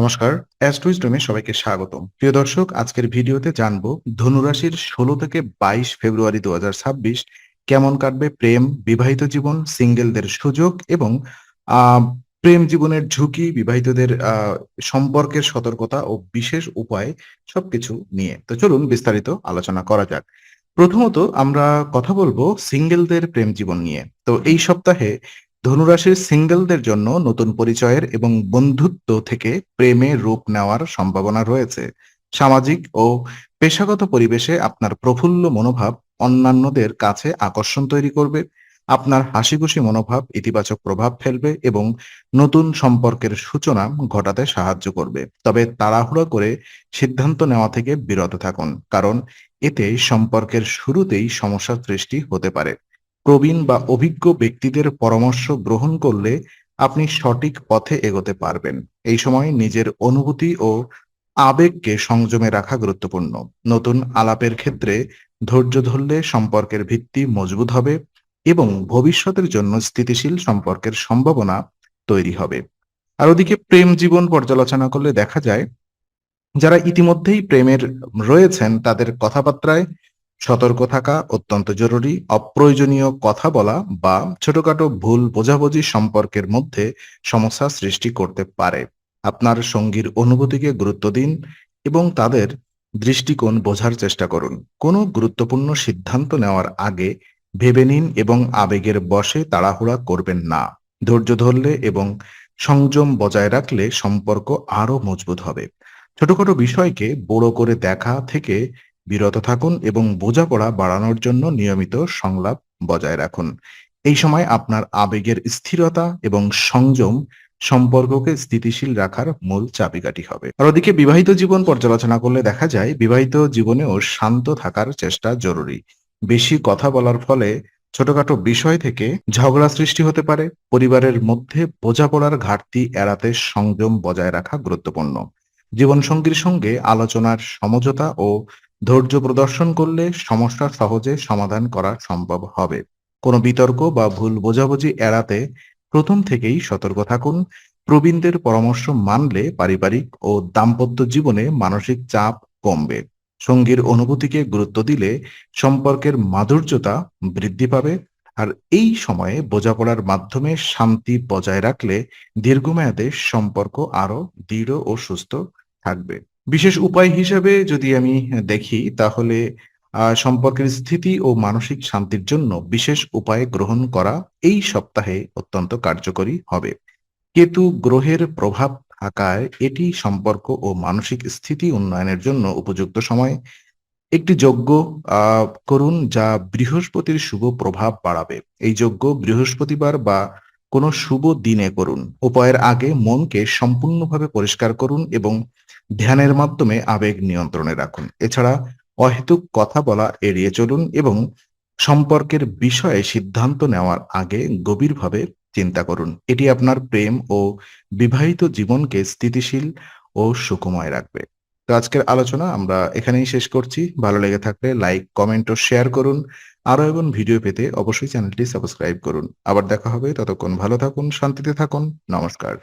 নমস্কার অ্যাস্ট্রোইস্টমে সবাইকে স্বাগতম। প্রিয় দর্শক, আজকের ভিডিওতে জানব ধনুরাশির ষোলো থেকে বাইশ ফেব্রুয়ারি দু হাজার ছাব্বিশ কেমন কাটবে প্রেম, বিবাহিত জীবন, সিঙ্গেলদের সুযোগ এবং প্রেম জীবনের ঝুঁকি, বিবাহিতদের সম্পর্কের সতর্কতা ও বিশেষ উপায় সবকিছু নিয়ে। তো চলুন বিস্তারিত আলোচনা করা যাক। প্রথমত আমরা কথা বলব সিঙ্গেলদের প্রেম জীবন নিয়ে। তো এই সপ্তাহে ধনুরাশির সিঙ্গেলদের জন্য নতুন পরিচয়ের এবং বন্ধুত্ব থেকে প্রেমে রূপ নেওয়ার সম্ভাবনা রয়েছে। সামাজিক ও পেশাগত পরিবেশে আপনার প্রফুল্ল মনোভাব অন্যান্যদের কাছে আকর্ষণ তৈরি করবে। আপনার হাসিখুশি মনোভাব ইতিবাচক প্রভাব ফেলবে এবং নতুন সম্পর্কের সূচনা ঘটাতে সাহায্য করবে। তবে তাড়াহুড়ো করে সিদ্ধান্ত নেওয়া থেকে বিরত থাকুন, কারণ এতে সম্পর্কের শুরুতেই সমস্যার সৃষ্টি হতে পারে। প্রবীণ বা অভিজ্ঞ ব্যক্তিদের পরামর্শ গ্রহণ করলে আপনি সঠিক পথে এগোতে পারবেন। এই সময় নিজের অনুভূতি ও আবেগকে সংযমে রাখা গুরুত্বপূর্ণ। নতুন আলাপের ক্ষেত্রে ধৈর্য ধরলে সম্পর্কের ভিত্তি মজবুত হবে এবং ভবিষ্যতের জন্য স্থিতিশীল সম্পর্কের সম্ভাবনা তৈরি হবে। আর ওদিকে প্রেম জীবন পর্যালোচনা করলে দেখা যায়, যারা ইতিমধ্যেই প্রেমের রয়েছেন, তাদের কথাবার্তায় সতর্ক থাকা অত্যন্ত জরুরি। অপ্রয়োজনীয় কথা বলা বা ছোটখাটো ভুল বোঝাবুঝি সম্পর্কের মধ্যে সমস্যা সৃষ্টি করতে পারে। আপনার সঙ্গীর অনুভূতিকে গুরুত্ব দিন এবং তাদের দৃষ্টিকোণ বোঝার চেষ্টা করুন। কোনো গুরুত্বপূর্ণ সিদ্ধান্ত নেওয়ার আগে ভেবে নিন এবং আবেগের বশে তাড়াহুড়া করবেন না। ধৈর্য ধরলে এবং সংযম বজায় রাখলে সম্পর্ক আরও মজবুত হবে। ছোটখাটো বিষয়কে বড় করে দেখা থেকে বিরত থাকুন এবং বোঝাপড়া বাড়ানোর জন্য নিয়মিত সংলাপ বজায় রাখুন। এই সময় আপনার আবেগের স্থিরতা এবং সংযম সম্পর্ককে স্থিতিশীল রাখার মূল চাবিকাঠি হবে। আর ওদিকে বিবাহিত জীবন পর্যালোচনা করলে দেখা যায়, বিবাহিত জীবনেও শান্ত থাকার চেষ্টা জরুরি। বেশি কথা বলার ফলে ছোটখাটো বিষয় থেকে ঝগড়া সৃষ্টি হতে পারে। পরিবারের মধ্যে বোঝাপড়ার ঘাটতি এড়াতে সংযম বজায় রাখা গুরুত্বপূর্ণ। জীবনসঙ্গীর সঙ্গে আলোচনার সমঝোতা ও ধৈর্য প্রদর্শন করলে সমস্যা সহজে সমাধান করা সম্ভব হবে। কোনো বিতর্ক বা ভুল বোঝাবুঝি এড়াতে প্রথম থেকেই সতর্ক থাকুন। প্রবীণদের পরামর্শ মানলে পারিবারিক ও দাম্পত্য জীবনে মানসিক চাপ কমবে। সঙ্গীর অনুভূতিকে গুরুত্ব দিলে সম্পর্কের মাধুর্যতা বৃদ্ধি পাবে। আর এই সময়ে বোঝাপড়ার মাধ্যমে শান্তি বজায় রাখলে দীর্ঘমেয়াদে সম্পর্ক আরও দৃঢ় ও সুস্থ থাকবে। বিশেষ উপায় হিসেবে যদি আমি দেখি, তাহলে সম্পর্কের স্থিতি ও মানসিক শান্তির জন্য বিশেষ উপায় গ্রহণ করা এই সপ্তাহে অত্যন্ত কার্যকরী হবে। কেতু গ্রহের প্রভাব থাকায় এটি সম্পর্ক ও মানসিক স্থিতি উন্নয়নের জন্য উপযুক্ত সময়। একটি যজ্ঞ করুন যা বৃহস্পতির শুভ প্রভাব বাড়াবে। এই যজ্ঞ বৃহস্পতিবার বা কোনো শুভ দিনে করুন। উপায়ের আগে মনকে সম্পূর্ণভাবে পরিষ্কার করুন এবং ধ্যানের মাধ্যমে আবেগ নিয়ন্ত্রণে রাখুন। এছাড়া অহেতুক কথা বলা এড়িয়ে চলুন এবং সম্পর্কের বিষয়ে সিদ্ধান্ত নেওয়ার আগে গভীরভাবে চিন্তা করুন। এটি আপনার প্রেম ও বিবাহিত জীবনকে স্থিতিশীল ও সুখময় রাখবে। তো আজকের আলোচনা আমরা এখানেই শেষ করছি। ভালো লেগে থাকলে লাইক, কমেন্ট ও শেয়ার করুন। আরও এবং ভিডিও পেতে অবশ্যই চ্যানেলটি সাবস্ক্রাইব করুন। আবার দেখা হবে, ততক্ষণ ভালো থাকুন, শান্তিতে থাকুন। নমস্কার।